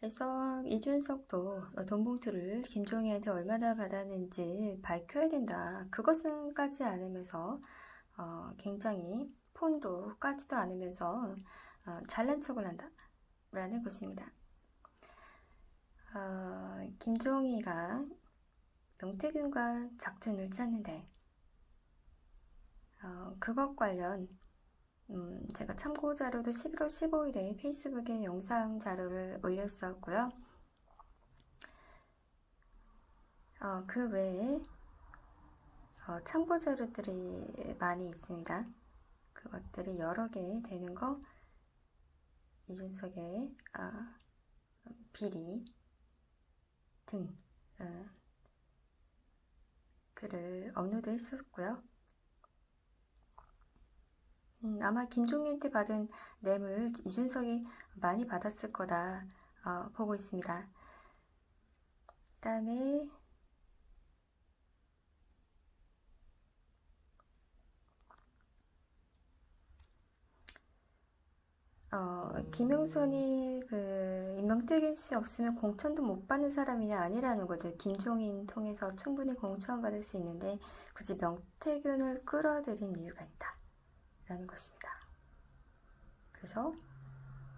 그래서 이준석도 돈봉투를 김종희한테 얼마나 받았는지 밝혀야 된다. 그것은 까지 않으면서 어, 굉장히 폰도 까지도 않으면서 어, 잘난 척을 한다 라는 것입니다. 어, 김종희가 명태균과 작전을 짰는데 어, 그것 관련 음, 제가 참고 자료도 11월 15일에 페이스북에 영상 자료를 올렸었고요. 어, 그 외에 어, 참고 자료들이 많이 있습니다. 그것들이 여러 개 되는 거 이준석의 아, 비리 등 어, 글을 업로드 했었고요. 음, 아마 김종희한테 받은 뇌물 이준석이 많이 받았을 거다 어, 보고 있습니다. 그 다음에 어, 김영선이 그 임명택인 씨 없으면 공천도 못 받는 사람이냐 아니라는 거죠. 김종인 통해서 충분히 공천 받을 수 있는데 굳이 명태균을 끌어들인 이유가 있다. 라는 것입니다. 그래서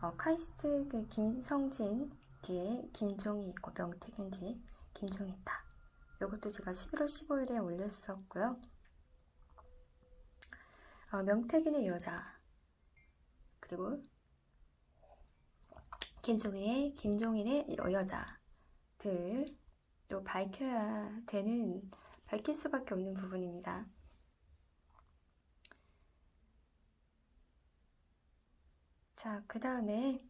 어, 카이스트 그 김성진 뒤에 김종이 있고 명태균 뒤에 김종이 있다. 이것도 제가 11월 15일에 올렸었고요. 어, 명태균의 여자 그리고 김종인의 김종인의 여자들도 밝혀야 되는 밝힐 수밖에 없는 부분입니다. 자, 그 다음에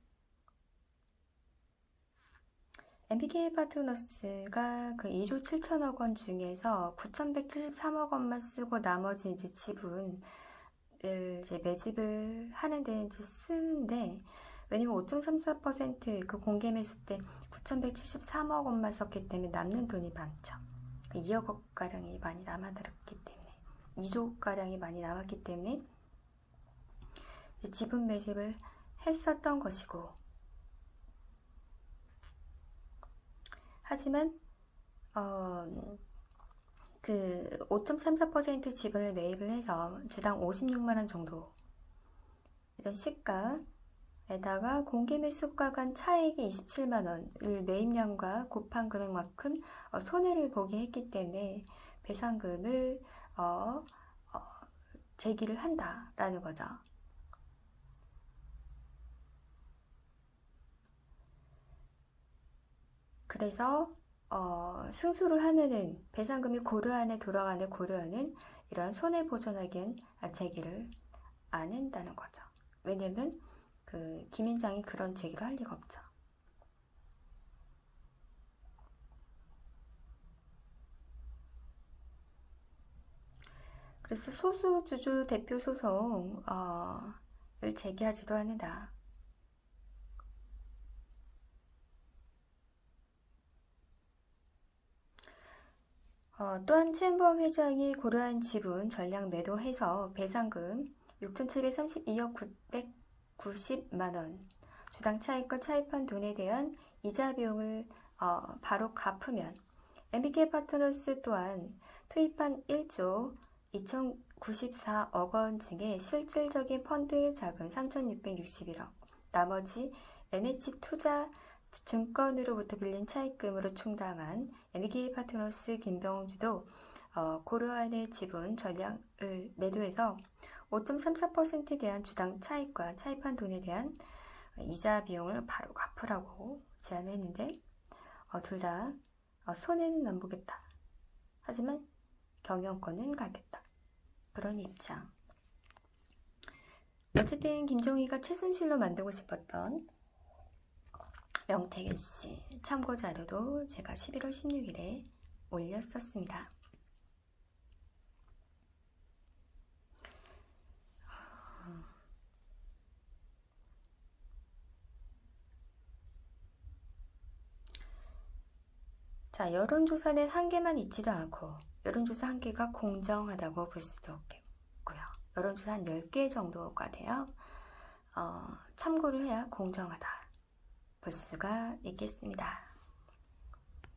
MBK 파트너스가 그 2조 7천억 원 중에서 9,173억 원만 쓰고 나머지 이제 지분을 이제 매집을 하는데 이제 쓰는데 왜냐면 5.34%그 공개 매수 때 9,173억 원만 썼기 때문에 남는 돈이 많죠. 2억 그원 가량이 많이 남아들었기 때문에 2조 가량이 많이 남았기 때문에 지분 매집을 했었던 것이고 하지만 어, 그 5.34% 지분을 매입을 해서 주당 56만 원 정도 이런 시가에다가 공개 매수가 간 차액이 27만 원을 매입량과 곱한 금액만큼 어, 손해를 보게 했기 때문에 배상금을 어, 어, 제기를 한다라는 거죠. 그래서 어, 승수를 하면은 배상금이 고려안에 돌아가는 고려안은 이러한 손해 보전하기엔 제기를 안 한다는 거죠. 왜냐면 그 김인장이 그런 제기를 할 리가 없죠. 그래서 소수주주 대표 소송을 어, 제기하지도 않는다. 어, 또한 최은범 회장이 고려한 지분 전량 매도해서 배상금 6,732억 990만원, 주당 차익과 차입한 돈에 대한 이자 비용을 어, 바로 갚으면 MBK 파트너스 또한 투입한 1조 2,094억 원 중에 실질적인 펀드 자금 3,661억, 나머지 NH 투자 증권으로부터 빌린 차입금으로 충당한 MBK 파트너스 김병주도 어, 고려안의 지분 전량을 매도해서 5.34%에 대한 주당 차익과 차입한 돈에 대한 이자 비용을 바로 갚으라고 제안했는데 어, 둘다 어, 손해는 안 보겠다. 하지만 경영권은 가겠다. 그런 입장. 어쨌든 김종희가 최순실로 만들고 싶었던 명태균 씨 참고 자료도 제가 11월 16일에 올렸었습니다. 자, 여론조사는 한 개만 있지도 않고 여론조사 한 개가 공정하다고 볼 수도 없겠고요. 여론조사 한 10개 정도가 돼요. 어, 참고를 해야 공정하다. 볼 수가 있겠습니다.